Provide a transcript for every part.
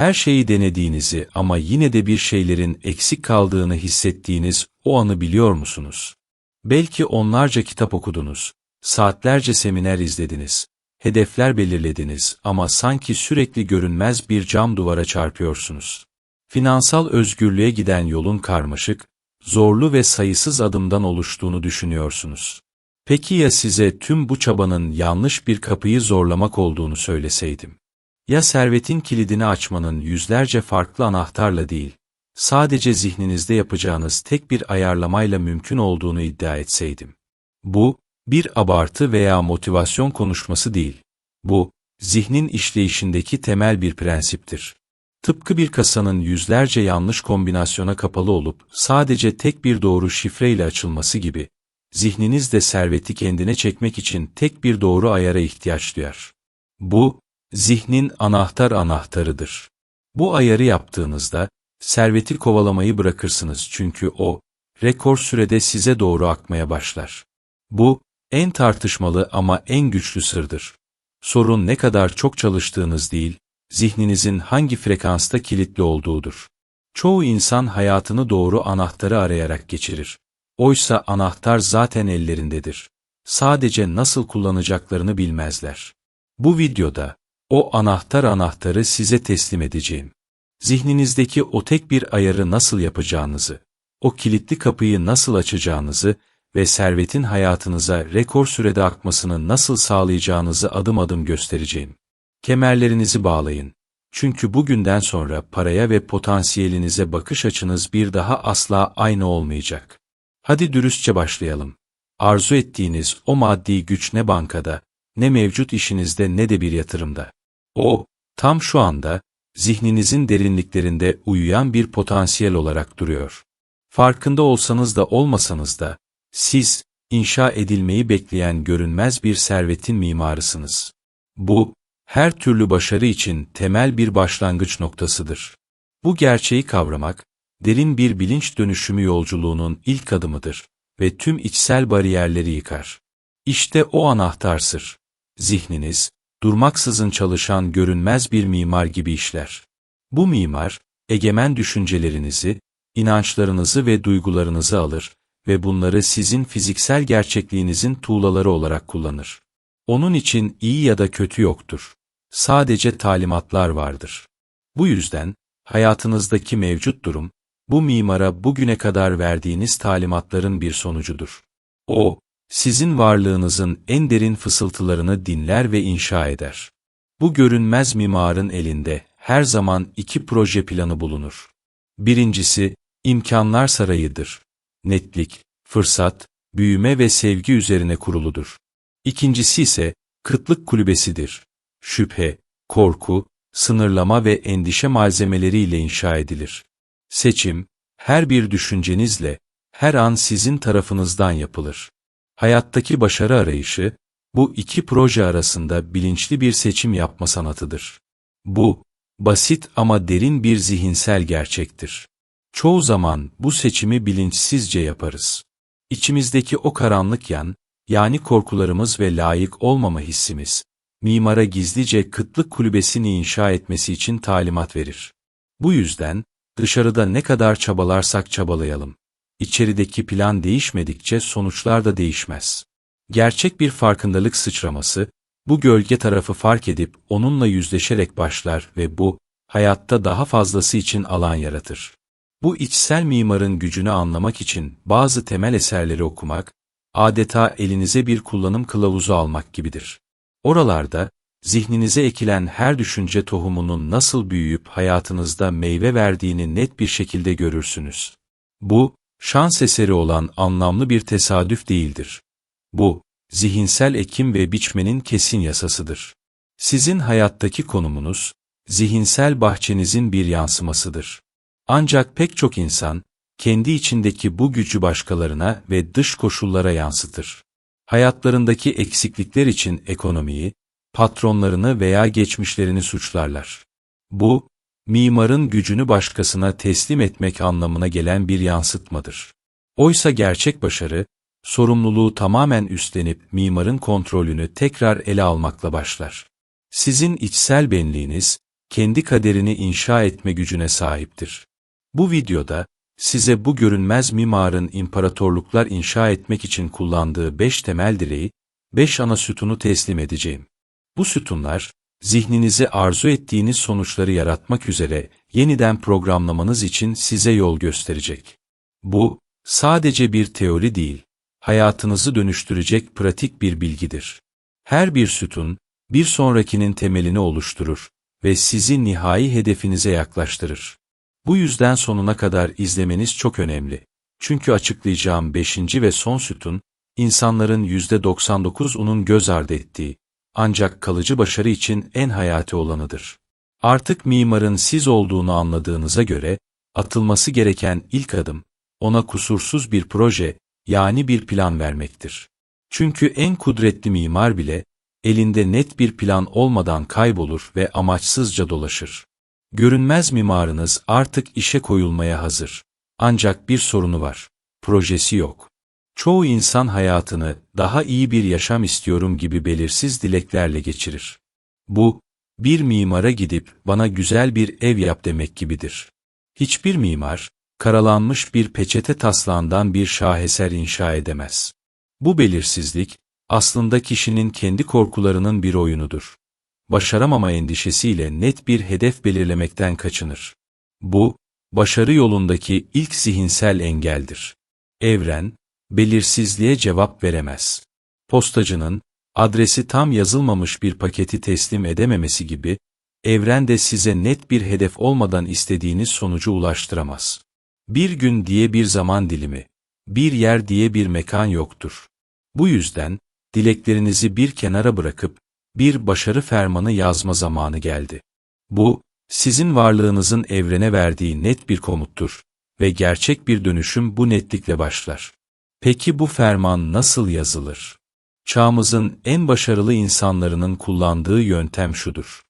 Her şeyi denediğinizi ama yine de bir şeylerin eksik kaldığını hissettiğiniz o anı biliyor musunuz? Belki onlarca kitap okudunuz, saatlerce seminer izlediniz, hedefler belirlediniz ama sanki sürekli görünmez bir cam duvara çarpıyorsunuz. Finansal özgürlüğe giden yolun karmaşık, zorlu ve sayısız adımdan oluştuğunu düşünüyorsunuz. Peki ya size tüm bu çabanın yanlış bir kapıyı zorlamak olduğunu söyleseydim? Ya servetin kilidini açmanın yüzlerce farklı anahtarla değil, sadece zihninizde yapacağınız tek bir ayarlamayla mümkün olduğunu iddia etseydim? Bu, bir abartı veya motivasyon konuşması değil. Bu, zihnin işleyişindeki temel bir prensiptir. Tıpkı bir kasanın yüzlerce yanlış kombinasyona kapalı olup sadece tek bir doğru şifreyle açılması gibi, zihniniz de serveti kendine çekmek için tek bir doğru ayara ihtiyaç duyar. Bu, zihnin anahtar anahtarıdır. Bu ayarı yaptığınızda, serveti kovalamayı bırakırsınız çünkü o, rekor sürede size doğru akmaya başlar. Bu, en tartışmalı ama en güçlü sırdır. Sorun ne kadar çok çalıştığınız değil, zihninizin hangi frekansta kilitli olduğudur. Çoğu insan hayatını doğru anahtarı arayarak geçirir. Oysa anahtar zaten ellerindedir. Sadece nasıl kullanacaklarını bilmezler. Bu videoda, o anahtar anahtarı size teslim edeceğim. Zihninizdeki o tek bir ayarı nasıl yapacağınızı, o kilitli kapıyı nasıl açacağınızı ve servetin hayatınıza rekor sürede akmasını nasıl sağlayacağınızı adım adım göstereceğim. Kemerlerinizi bağlayın. Çünkü bugünden sonra paraya ve potansiyelinize bakış açınız bir daha asla aynı olmayacak. Hadi dürüstçe başlayalım. Arzu ettiğiniz o maddi güç ne bankada, ne mevcut işinizde ne de bir yatırımda. O, tam şu anda, zihninizin derinliklerinde uyuyan bir potansiyel olarak duruyor. Farkında olsanız da olmasanız da, siz, inşa edilmeyi bekleyen görünmez bir servetin mimarısınız. Bu, her türlü başarı için temel bir başlangıç noktasıdır. Bu gerçeği kavramak, derin bir bilinç dönüşümü yolculuğunun ilk adımıdır ve tüm içsel bariyerleri yıkar. İşte o anahtar sır. Zihniniz, durmaksızın çalışan görünmez bir mimar gibi işler. Bu mimar, egemen düşüncelerinizi, inançlarınızı ve duygularınızı alır ve bunları sizin fiziksel gerçekliğinizin tuğlaları olarak kullanır. Onun için iyi ya da kötü yoktur. Sadece talimatlar vardır. Bu yüzden, hayatınızdaki mevcut durum, bu mimara bugüne kadar verdiğiniz talimatların bir sonucudur. O, sizin varlığınızın en derin fısıltılarını dinler ve inşa eder. Bu görünmez mimarın elinde her zaman iki proje planı bulunur. Birincisi, imkanlar sarayıdır. Netlik, fırsat, büyüme ve sevgi üzerine kuruludur. İkincisi ise, kıtlık kulübesidir. Şüphe, korku, sınırlama ve endişe malzemeleriyle inşa edilir. Seçim, her bir düşüncenizle, her an sizin tarafınızdan yapılır. Hayattaki başarı arayışı, bu iki proje arasında bilinçli bir seçim yapma sanatıdır. Bu, basit ama derin bir zihinsel gerçektir. Çoğu zaman bu seçimi bilinçsizce yaparız. İçimizdeki o karanlık yan, yani korkularımız ve layık olmama hissimiz, mimara gizlice kıtlık kulübesini inşa etmesi için talimat verir. Bu yüzden, dışarıda ne kadar çabalarsak çabalayalım. İçerideki plan değişmedikçe sonuçlar da değişmez. Gerçek bir farkındalık sıçraması, bu gölge tarafı fark edip onunla yüzleşerek başlar ve bu, hayatta daha fazlası için alan yaratır. Bu içsel mimarın gücünü anlamak için bazı temel eserleri okumak, adeta elinize bir kullanım kılavuzu almak gibidir. Oralarda, zihninize ekilen her düşünce tohumunun nasıl büyüyüp hayatınızda meyve verdiğini net bir şekilde görürsünüz. Bu, şans eseri olan anlamlı bir tesadüf değildir. Bu, zihinsel ekim ve biçmenin kesin yasasıdır. Sizin hayattaki konumunuz, zihinsel bahçenizin bir yansımasıdır. Ancak pek çok insan, kendi içindeki bu gücü başkalarına ve dış koşullara yansıtır. Hayatlarındaki eksiklikler için ekonomiyi, patronlarını veya geçmişlerini suçlarlar. Bu, mimarın gücünü başkasına teslim etmek anlamına gelen bir yansıtmadır. Oysa gerçek başarı, sorumluluğu tamamen üstlenip mimarın kontrolünü tekrar ele almakla başlar. Sizin içsel benliğiniz, kendi kaderini inşa etme gücüne sahiptir. Bu videoda, size bu görünmez mimarın imparatorluklar inşa etmek için kullandığı beş temel direği, beş ana sütunu teslim edeceğim. Bu sütunlar, zihninizi arzu ettiğiniz sonuçları yaratmak üzere yeniden programlamanız için size yol gösterecek. Bu, sadece bir teori değil, hayatınızı dönüştürecek pratik bir bilgidir. Her bir sütun, bir sonrakinin temelini oluşturur ve sizi nihai hedefinize yaklaştırır. Bu yüzden sonuna kadar izlemeniz çok önemli. Çünkü açıklayacağım beşinci ve son sütun, insanların %99'unun göz ardı ettiği, ancak kalıcı başarı için en hayati olanıdır. Artık mimarın siz olduğunu anladığınıza göre, atılması gereken ilk adım, ona kusursuz bir proje, yani bir plan vermektir. Çünkü en kudretli mimar bile, elinde net bir plan olmadan kaybolur ve amaçsızca dolaşır. Görünmez mimarınız artık işe koyulmaya hazır. Ancak bir sorunu var. Projesi yok. Çoğu insan hayatını daha iyi bir yaşam istiyorum gibi belirsiz dileklerle geçirir. Bu, bir mimara gidip bana güzel bir ev yap demek gibidir. Hiçbir mimar, karalanmış bir peçete taslağından bir şaheser inşa edemez. Bu belirsizlik, aslında kişinin kendi korkularının bir oyunudur. Başaramama endişesiyle net bir hedef belirlemekten kaçınır. Bu, başarı yolundaki ilk zihinsel engeldir. Evren, belirsizliğe cevap veremez. Postacının, adresi tam yazılmamış bir paketi teslim edememesi gibi, evren de size net bir hedef olmadan istediğiniz sonucu ulaştıramaz. Bir gün diye bir zaman dilimi, bir yer diye bir mekan yoktur. Bu yüzden, dileklerinizi bir kenara bırakıp, bir başarı fermanı yazma zamanı geldi. Bu, sizin varlığınızın evrene verdiği net bir komuttur ve gerçek bir dönüşüm bu netlikle başlar. Peki bu ferman nasıl yazılır? Çağımızın en başarılı insanlarının kullandığı yöntem şudur.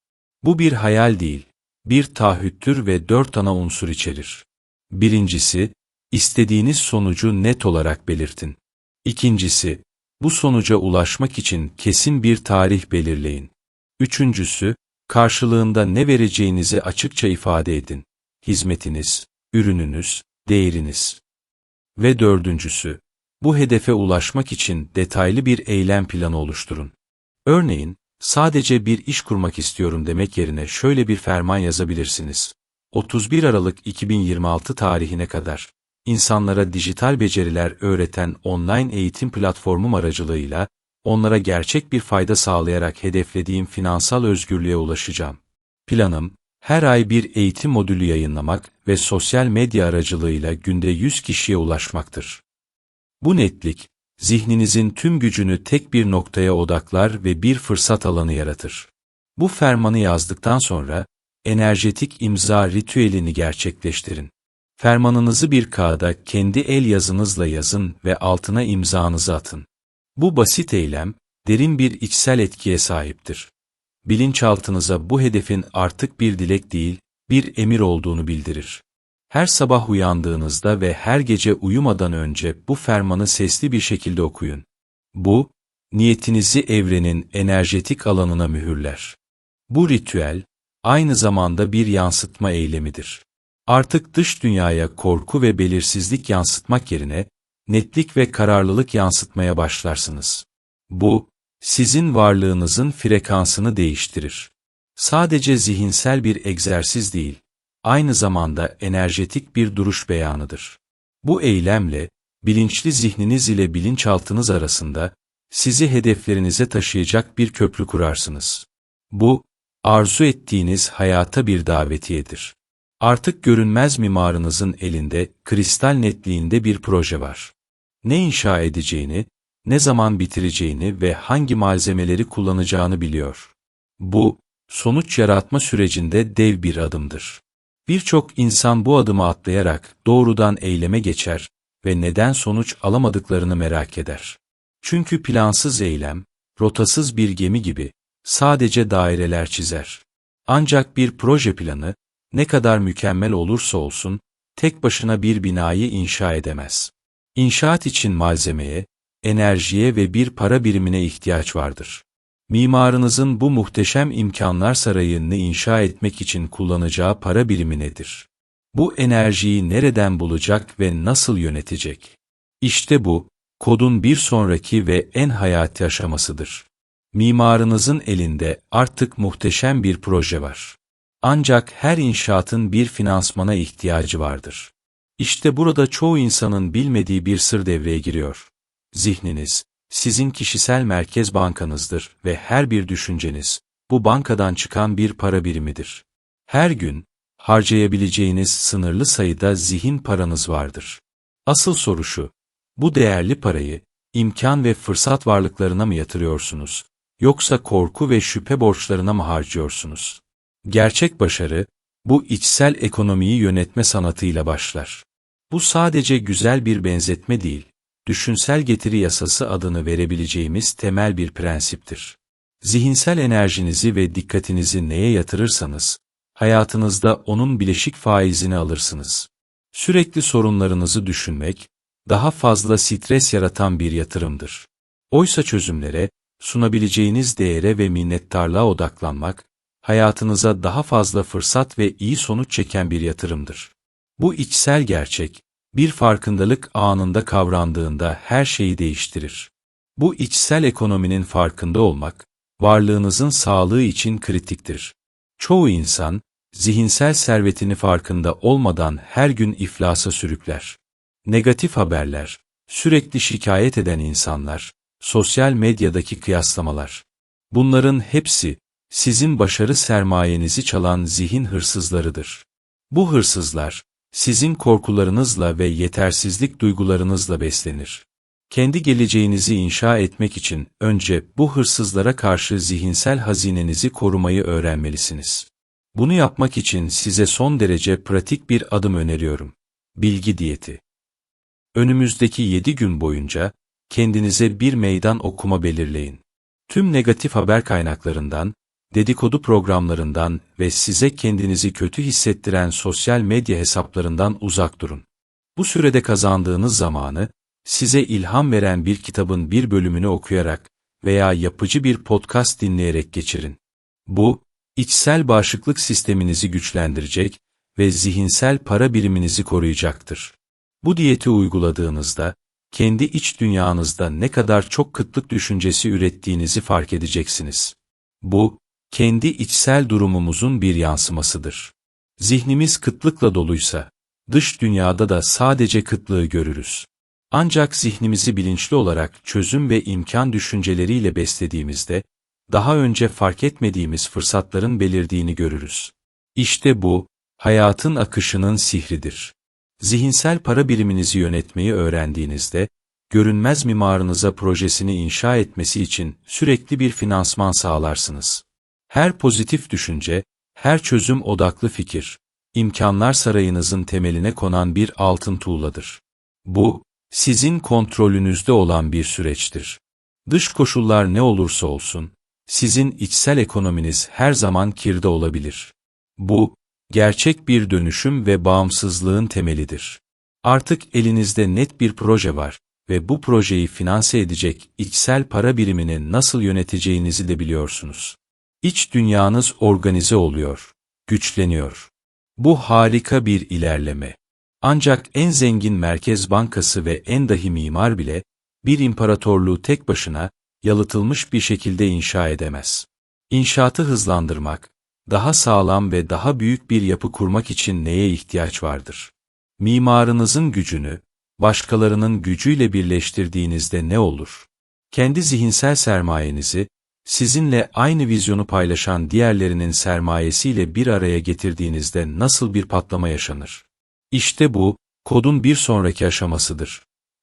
Bu bir hayal değil, bir taahhüttür ve dört ana unsur içerir. Birincisi, istediğiniz sonucu net olarak belirtin. İkincisi, bu sonuca ulaşmak için kesin bir tarih belirleyin. Üçüncüsü, karşılığında ne vereceğinizi açıkça ifade edin. Hizmetiniz, ürününüz, değeriniz. Ve dördüncüsü, bu hedefe ulaşmak için detaylı bir eylem planı oluşturun. Örneğin, sadece bir iş kurmak istiyorum demek yerine şöyle bir ferman yazabilirsiniz. 31 Aralık 2026 tarihine kadar insanlara dijital beceriler öğreten online eğitim platformum aracılığıyla onlara gerçek bir fayda sağlayarak hedeflediğim finansal özgürlüğe ulaşacağım. Planım, her ay bir eğitim modülü yayınlamak ve sosyal medya aracılığıyla günde 100 kişiye ulaşmaktır. Bu netlik, zihninizin tüm gücünü tek bir noktaya odaklar ve bir fırsat alanı yaratır. Bu fermanı yazdıktan sonra, enerjetik imza ritüelini gerçekleştirin. Fermanınızı bir kağıda kendi el yazınızla yazın ve altına imzanızı atın. Bu basit eylem, derin bir içsel etkiye sahiptir. Bilinçaltınıza bu hedefin artık bir dilek değil, bir emir olduğunu bildirir. Her sabah uyandığınızda ve her gece uyumadan önce bu fermanı sesli bir şekilde okuyun. Bu, niyetinizi evrenin enerjetik alanına mühürler. Bu ritüel, aynı zamanda bir yansıtma eylemidir. Artık dış dünyaya korku ve belirsizlik yansıtmak yerine, netlik ve kararlılık yansıtmaya başlarsınız. Bu, sizin varlığınızın frekansını değiştirir. Sadece zihinsel bir egzersiz değil, aynı zamanda enerjetik bir duruş beyanıdır. Bu eylemle, bilinçli zihniniz ile bilinçaltınız arasında, sizi hedeflerinize taşıyacak bir köprü kurarsınız. Bu, arzu ettiğiniz hayata bir davetiyedir. Artık görünmez mimarınızın elinde, kristal netliğinde bir proje var. Ne inşa edeceğini, ne zaman bitireceğini ve hangi malzemeleri kullanacağını biliyor. Bu, sonuç yaratma sürecinde dev bir adımdır. Birçok insan bu adımı atlayarak doğrudan eyleme geçer ve neden sonuç alamadıklarını merak eder. Çünkü plansız eylem, rotasız bir gemi gibi, sadece daireler çizer. Ancak bir proje planı, ne kadar mükemmel olursa olsun, tek başına bir binayı inşa edemez. İnşaat için malzemeye, enerjiye ve bir para birimine ihtiyaç vardır. Mimarınızın bu muhteşem imkanlar sarayını inşa etmek için kullanacağı para birimi nedir? Bu enerjiyi nereden bulacak ve nasıl yönetecek? İşte bu, kodun bir sonraki ve en hayati aşamasıdır. Mimarınızın elinde artık muhteşem bir proje var. Ancak her inşaatın bir finansmana ihtiyacı vardır. İşte burada çoğu insanın bilmediği bir sır devreye giriyor. Zihniniz, sizin kişisel merkez bankanızdır ve her bir düşünceniz, bu bankadan çıkan bir para birimidir. Her gün, harcayabileceğiniz sınırlı sayıda zihin paranız vardır. Asıl soru şu, bu değerli parayı, imkan ve fırsat varlıklarına mı yatırıyorsunuz, yoksa korku ve şüphe borçlarına mı harcıyorsunuz? Gerçek başarı, bu içsel ekonomiyi yönetme sanatıyla başlar. Bu sadece güzel bir benzetme değil, düşünsel getiri yasası adını verebileceğimiz temel bir prensiptir. Zihinsel enerjinizi ve dikkatinizi neye yatırırsanız, hayatınızda onun bileşik faizini alırsınız. Sürekli sorunlarınızı düşünmek, daha fazla stres yaratan bir yatırımdır. Oysa çözümlere, sunabileceğiniz değere ve minnettarlığa odaklanmak, hayatınıza daha fazla fırsat ve iyi sonuç çeken bir yatırımdır. Bu içsel gerçek, bir farkındalık anında kavrandığında her şeyi değiştirir. Bu içsel ekonominin farkında olmak, varlığınızın sağlığı için kritiktir. Çoğu insan, zihinsel servetini farkında olmadan her gün iflasa sürükler. Negatif haberler, sürekli şikayet eden insanlar, sosyal medyadaki kıyaslamalar. Bunların hepsi, sizin başarı sermayenizi çalan zihin hırsızlarıdır. Bu hırsızlar, sizin korkularınızla ve yetersizlik duygularınızla beslenir. Kendi geleceğinizi inşa etmek için önce bu hırsızlara karşı zihinsel hazinenizi korumayı öğrenmelisiniz. Bunu yapmak için size son derece pratik bir adım öneriyorum. Bilgi diyeti. Önümüzdeki 7 gün boyunca kendinize bir meydan okuma belirleyin. Tüm negatif haber kaynaklarından, dedikodu programlarından ve size kendinizi kötü hissettiren sosyal medya hesaplarından uzak durun. Bu sürede kazandığınız zamanı, size ilham veren bir kitabın bir bölümünü okuyarak veya yapıcı bir podcast dinleyerek geçirin. Bu, içsel bağışıklık sisteminizi güçlendirecek ve zihinsel para biriminizi koruyacaktır. Bu diyeti uyguladığınızda, kendi iç dünyanızda ne kadar çok kıtlık düşüncesi ürettiğinizi fark edeceksiniz. Bu, kendi içsel durumumuzun bir yansımasıdır. Zihnimiz kıtlıkla doluysa, dış dünyada da sadece kıtlığı görürüz. Ancak zihnimizi bilinçli olarak çözüm ve imkan düşünceleriyle beslediğimizde, daha önce fark etmediğimiz fırsatların belirdiğini görürüz. İşte bu, hayatın akışının sihridir. Zihinsel para biriminizi yönetmeyi öğrendiğinizde, görünmez mimarınıza projesini inşa etmesi için sürekli bir finansman sağlarsınız. Her pozitif düşünce, her çözüm odaklı fikir, imkanlar sarayınızın temeline konan bir altın tuğladır. Bu, sizin kontrolünüzde olan bir süreçtir. Dış koşullar ne olursa olsun, sizin içsel ekonominiz her zaman kirde olabilir. Bu, gerçek bir dönüşüm ve bağımsızlığın temelidir. Artık elinizde net bir proje var ve bu projeyi finanse edecek içsel para birimini nasıl yöneteceğinizi de biliyorsunuz. İç dünyanız organize oluyor, güçleniyor. Bu harika bir ilerleme. Ancak en zengin merkez bankası ve en dahi mimar bile, bir imparatorluğu tek başına, yalıtılmış bir şekilde inşa edemez. İnşaatı hızlandırmak, daha sağlam ve daha büyük bir yapı kurmak için neye ihtiyaç vardır? Mimarınızın gücünü, başkalarının gücüyle birleştirdiğinizde ne olur? Kendi zihinsel sermayenizi, sizinle aynı vizyonu paylaşan diğerlerinin sermayesiyle bir araya getirdiğinizde nasıl bir patlama yaşanır? İşte bu, kodun bir sonraki aşamasıdır.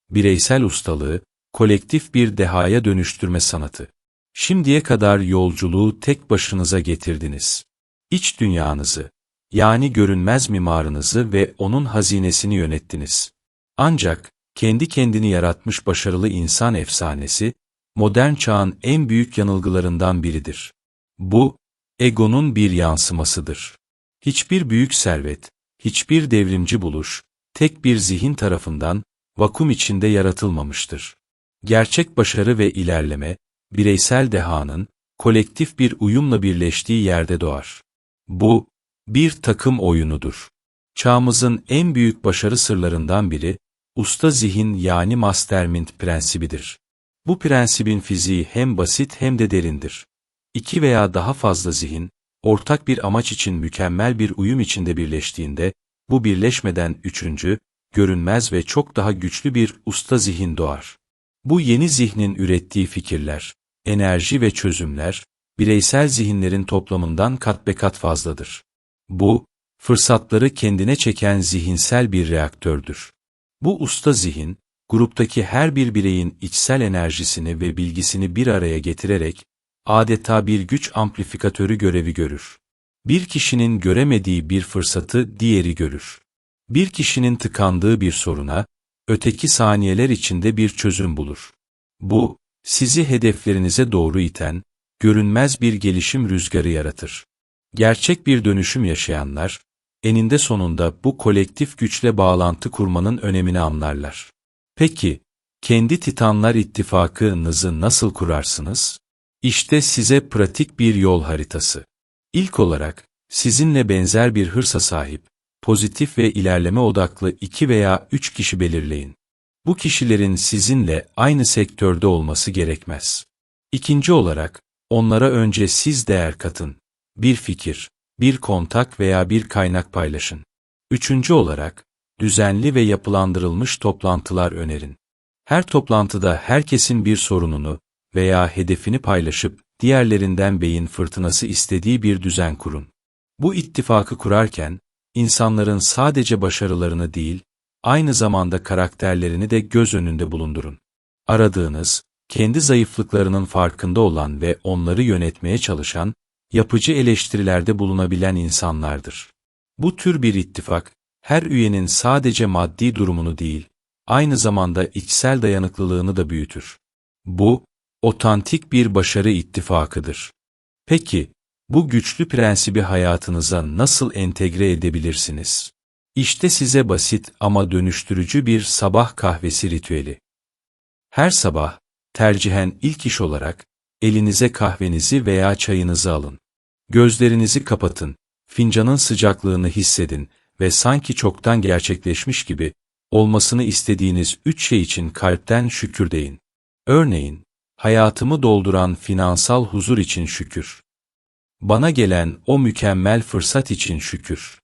Bireysel ustalığı, kolektif bir dehaya dönüştürme sanatı. Şimdiye kadar yolculuğu tek başınıza getirdiniz. İç dünyanızı, yani görünmez mimarınızı ve onun hazinesini yönettiniz. Ancak, kendi kendini yaratmış başarılı insan efsanesi, modern çağın en büyük yanılgılarından biridir. Bu, egonun bir yansımasıdır. Hiçbir büyük servet, hiçbir devrimci buluş, tek bir zihin tarafından, vakum içinde yaratılmamıştır. Gerçek başarı ve ilerleme, bireysel dehanın, kolektif bir uyumla birleştiği yerde doğar. Bu, bir takım oyunudur. Çağımızın en büyük başarı sırlarından biri, usta zihin yani mastermind prensibidir. Bu prensibin fiziği hem basit hem de derindir. İki veya daha fazla zihin, ortak bir amaç için mükemmel bir uyum içinde birleştiğinde, bu birleşmeden üçüncü, görünmez ve çok daha güçlü bir usta zihin doğar. Bu yeni zihnin ürettiği fikirler, enerji ve çözümler, bireysel zihinlerin toplamından kat be kat fazladır. Bu, fırsatları kendine çeken zihinsel bir reaktördür. Bu usta zihin, gruptaki her bir bireyin içsel enerjisini ve bilgisini bir araya getirerek, adeta bir güç amplifikatörü görevi görür. Bir kişinin göremediği bir fırsatı diğeri görür. Bir kişinin tıkandığı bir soruna, öteki saniyeler içinde bir çözüm bulur. Bu, sizi hedeflerinize doğru iten, görünmez bir gelişim rüzgarı yaratır. Gerçek bir dönüşüm yaşayanlar, eninde sonunda bu kolektif güçle bağlantı kurmanın önemini anlarlar. Peki, kendi Titanlar ittifakınızı nasıl kurarsınız? İşte size pratik bir yol haritası. İlk olarak, sizinle benzer bir hırsa sahip, pozitif ve ilerleme odaklı iki veya üç kişi belirleyin. Bu kişilerin sizinle aynı sektörde olması gerekmez. İkinci olarak, onlara önce siz değer katın. Bir fikir, bir kontak veya bir kaynak paylaşın. Üçüncü olarak, düzenli ve yapılandırılmış toplantılar önerin. Her toplantıda herkesin bir sorununu veya hedefini paylaşıp diğerlerinden beyin fırtınası istediği bir düzen kurun. Bu ittifakı kurarken, insanların sadece başarılarını değil, aynı zamanda karakterlerini de göz önünde bulundurun. Aradığınız, kendi zayıflıklarının farkında olan ve onları yönetmeye çalışan, yapıcı eleştirilerde bulunabilen insanlardır. Bu tür bir ittifak, her üyenin sadece maddi durumunu değil, aynı zamanda içsel dayanıklılığını da büyütür. Bu, otantik bir başarı ittifakıdır. Peki, bu güçlü prensibi hayatınıza nasıl entegre edebilirsiniz? İşte size basit ama dönüştürücü bir sabah kahvesi ritüeli. Her sabah, tercihen ilk iş olarak, elinize kahvenizi veya çayınızı alın. Gözlerinizi kapatın, fincanın sıcaklığını hissedin ve sanki çoktan gerçekleşmiş gibi, olmasını istediğiniz üç şey için kalpten şükür deyin. Örneğin, hayatımı dolduran finansal huzur için şükür. Bana gelen o mükemmel fırsat için şükür.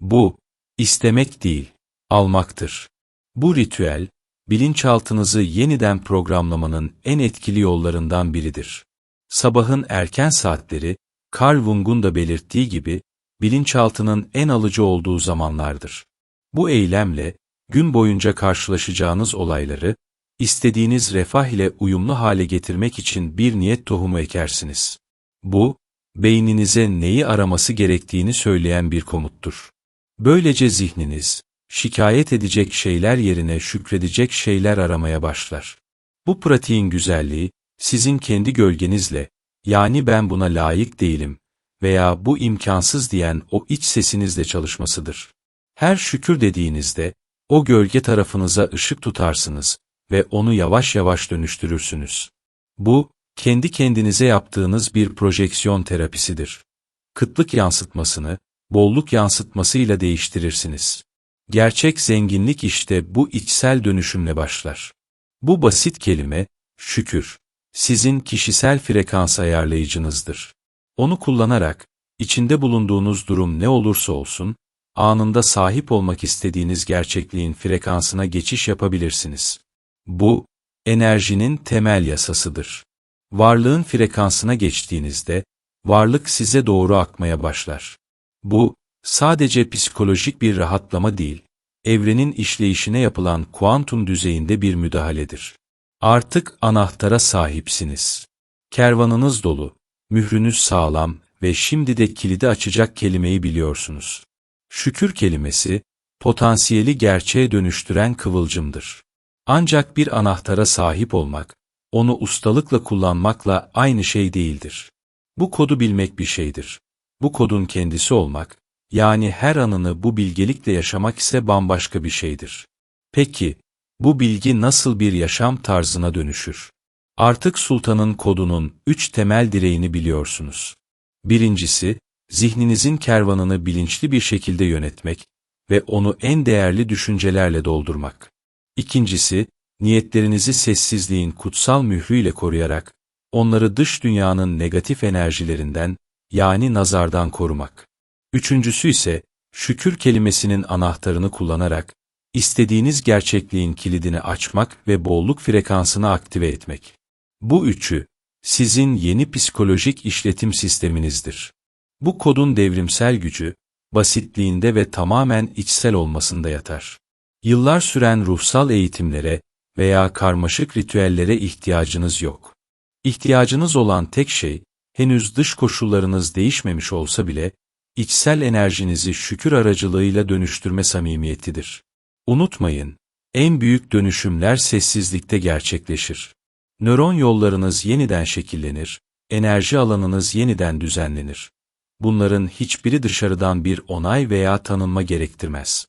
Bu, istemek değil, almaktır. Bu ritüel, bilinçaltınızı yeniden programlamanın en etkili yollarından biridir. Sabahın erken saatleri, Carl Jung'un da belirttiği gibi, bilinçaltının en alıcı olduğu zamanlardır. Bu eylemle, gün boyunca karşılaşacağınız olayları, istediğiniz refah ile uyumlu hale getirmek için bir niyet tohumu ekersiniz. Bu, beyninize neyi araması gerektiğini söyleyen bir komuttur. Böylece zihniniz, şikayet edecek şeyler yerine şükredecek şeyler aramaya başlar. Bu pratiğin güzelliği, sizin kendi gölgenizle, yani ben buna layık değilim veya bu imkansız diyen o iç sesinizle çalışmasıdır. Her şükür dediğinizde, o gölge tarafınıza ışık tutarsınız ve onu yavaş yavaş dönüştürürsünüz. Bu, kendi kendinize yaptığınız bir projeksiyon terapisidir. Kıtlık yansıtmasını, bolluk yansıtmasıyla değiştirirsiniz. Gerçek zenginlik işte bu içsel dönüşümle başlar. Bu basit kelime, şükür, sizin kişisel frekans ayarlayıcınızdır. Onu kullanarak, içinde bulunduğunuz durum ne olursa olsun, anında sahip olmak istediğiniz gerçekliğin frekansına geçiş yapabilirsiniz. Bu, enerjinin temel yasasıdır. Varlığın frekansına geçtiğinizde, varlık size doğru akmaya başlar. Bu, sadece psikolojik bir rahatlama değil, evrenin işleyişine yapılan kuantum düzeyinde bir müdahaledir. Artık anahtara sahipsiniz. Kervanınız dolu, mührünüz sağlam ve şimdi de kilidi açacak kelimeyi biliyorsunuz. Şükür kelimesi, potansiyeli gerçeğe dönüştüren kıvılcımdır. Ancak bir anahtara sahip olmak, onu ustalıkla kullanmakla aynı şey değildir. Bu kodu bilmek bir şeydir. Bu kodun kendisi olmak, yani her anını bu bilgelikle yaşamak ise bambaşka bir şeydir. Peki, bu bilgi nasıl bir yaşam tarzına dönüşür? Artık sultanın kodunun üç temel direğini biliyorsunuz. Birincisi, zihninizin kervanını bilinçli bir şekilde yönetmek ve onu en değerli düşüncelerle doldurmak. İkincisi, niyetlerinizi sessizliğin kutsal mührüyle koruyarak, onları dış dünyanın negatif enerjilerinden, yani nazardan korumak. Üçüncüsü ise, şükür kelimesinin anahtarını kullanarak, istediğiniz gerçekliğin kilidini açmak ve bolluk frekansını aktive etmek. Bu üçü, sizin yeni psikolojik işletim sisteminizdir. Bu kodun devrimsel gücü, basitliğinde ve tamamen içsel olmasında yatar. Yıllar süren ruhsal eğitimlere veya karmaşık ritüellere ihtiyacınız yok. İhtiyacınız olan tek şey, henüz dış koşullarınız değişmemiş olsa bile, içsel enerjinizi şükür aracılığıyla dönüştürme samimiyetidir. Unutmayın, en büyük dönüşümler sessizlikte gerçekleşir. Nöron yollarınız yeniden şekillenir, enerji alanınız yeniden düzenlenir. Bunların hiçbiri dışarıdan bir onay veya tanınma gerektirmez.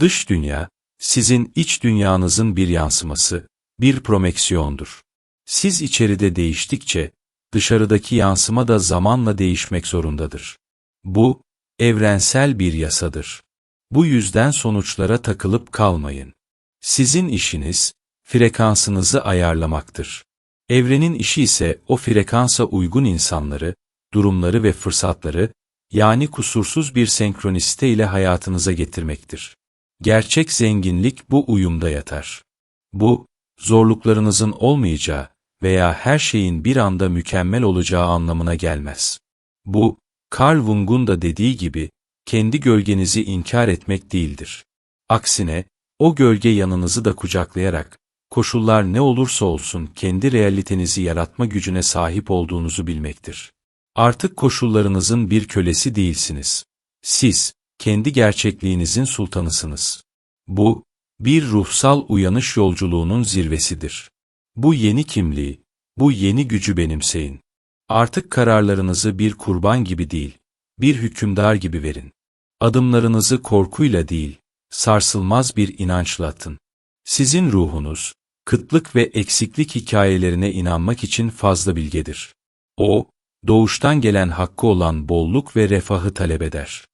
Dış dünya, sizin iç dünyanızın bir yansıması, bir promeksiyondur. Siz içeride değiştikçe, dışarıdaki yansıma da zamanla değişmek zorundadır. Bu, evrensel bir yasadır. Bu yüzden sonuçlara takılıp kalmayın. Sizin işiniz, frekansınızı ayarlamaktır. Evrenin işi ise o frekansa uygun insanları, durumları ve fırsatları, yani kusursuz bir senkroniste ile hayatınıza getirmektir. Gerçek zenginlik bu uyumda yatar. Bu, zorluklarınızın olmayacağı veya her şeyin bir anda mükemmel olacağı anlamına gelmez. Bu, Carl Jung'un da dediği gibi, kendi gölgenizi inkar etmek değildir. Aksine, o gölge yanınızı da kucaklayarak, koşullar ne olursa olsun kendi realitenizi yaratma gücüne sahip olduğunuzu bilmektir. Artık koşullarınızın bir kölesi değilsiniz. Siz, kendi gerçekliğinizin sultanısınız. Bu, bir ruhsal uyanış yolculuğunun zirvesidir. Bu yeni kimliği, bu yeni gücü benimseyin. Artık kararlarınızı bir kurban gibi değil, bir hükümdar gibi verin. Adımlarınızı korkuyla değil, sarsılmaz bir inançla atın. Sizin ruhunuz, kıtlık ve eksiklik hikayelerine inanmak için fazla bilgedir. O, doğuştan gelen hakkı olan bolluk ve refahı talep eder.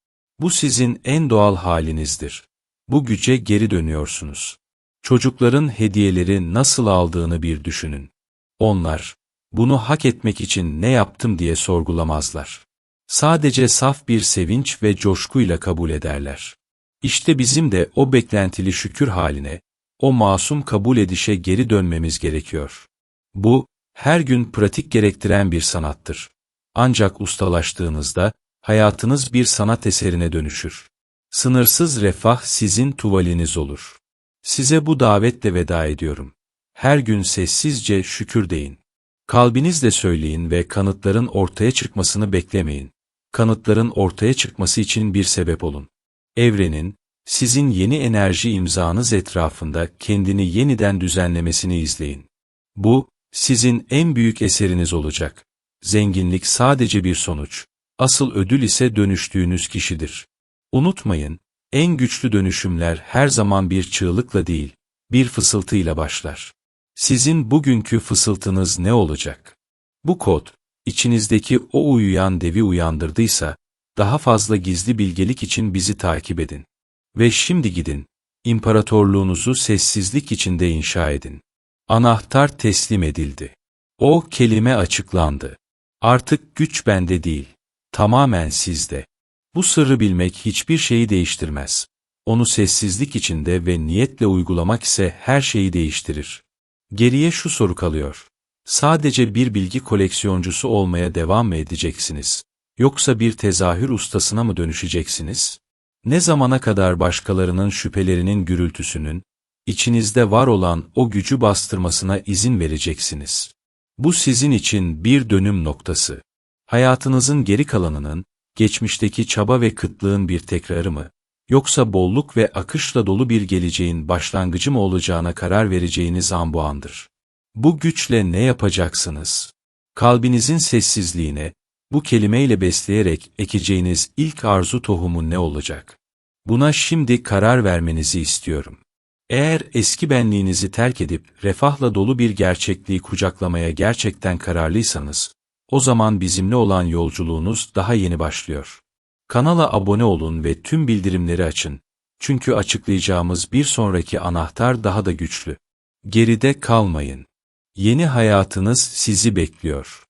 Bu sizin en doğal halinizdir. Bu güce geri dönüyorsunuz. Çocukların hediyeleri nasıl aldığını bir düşünün. Onlar, bunu hak etmek için ne yaptım diye sorgulamazlar. Sadece saf bir sevinç ve coşkuyla kabul ederler. İşte bizim de o beklentili şükür haline, o masum kabul edişe geri dönmemiz gerekiyor. Bu, her gün pratik gerektiren bir sanattır. Ancak ustalaştığınızda, hayatınız bir sanat eserine dönüşür. Sınırsız refah sizin tuvaliniz olur. Size bu davetle veda ediyorum. Her gün sessizce şükür deyin. Kalbinizle söyleyin ve kanıtların ortaya çıkmasını beklemeyin. Kanıtların ortaya çıkması için bir sebep olun. Evrenin, sizin yeni enerji imzanız etrafında kendini yeniden düzenlemesini izleyin. Bu, sizin en büyük eseriniz olacak. Zenginlik sadece bir sonuç. Asıl ödül ise dönüştüğünüz kişidir. Unutmayın, en güçlü dönüşümler her zaman bir çığlıkla değil, bir fısıltıyla başlar. Sizin bugünkü fısıltınız ne olacak? Bu kod, içinizdeki o uyuyan devi uyandırdıysa, daha fazla gizli bilgelik için bizi takip edin. Ve şimdi gidin, imparatorluğunuzu sessizlik içinde inşa edin. Anahtar teslim edildi. O kelime açıklandı. Artık güç bende değil, tamamen sizde. Bu sırrı bilmek hiçbir şeyi değiştirmez. Onu sessizlik içinde ve niyetle uygulamak ise her şeyi değiştirir. Geriye şu soru kalıyor. Sadece bir bilgi koleksiyoncusu olmaya devam mı edeceksiniz? Yoksa bir tezahür ustasına mı dönüşeceksiniz? Ne zamana kadar başkalarının şüphelerinin gürültüsünün, içinizde var olan o gücü bastırmasına izin vereceksiniz? Bu sizin için bir dönüm noktası. Hayatınızın geri kalanının, geçmişteki çaba ve kıtlığın bir tekrarı mı, yoksa bolluk ve akışla dolu bir geleceğin başlangıcı mı olacağına karar vereceğiniz an bu andır. Bu güçle ne yapacaksınız? Kalbinizin sessizliğine, bu kelimeyle besleyerek ekeceğiniz ilk arzu tohumu ne olacak? Buna şimdi karar vermenizi istiyorum. Eğer eski benliğinizi terk edip refahla dolu bir gerçekliği kucaklamaya gerçekten kararlıysanız, o zaman bizimle olan yolculuğunuz daha yeni başlıyor. Kanala abone olun ve tüm bildirimleri açın. Çünkü açıklayacağımız bir sonraki anahtar daha da güçlü. Geride kalmayın. Yeni hayatınız sizi bekliyor.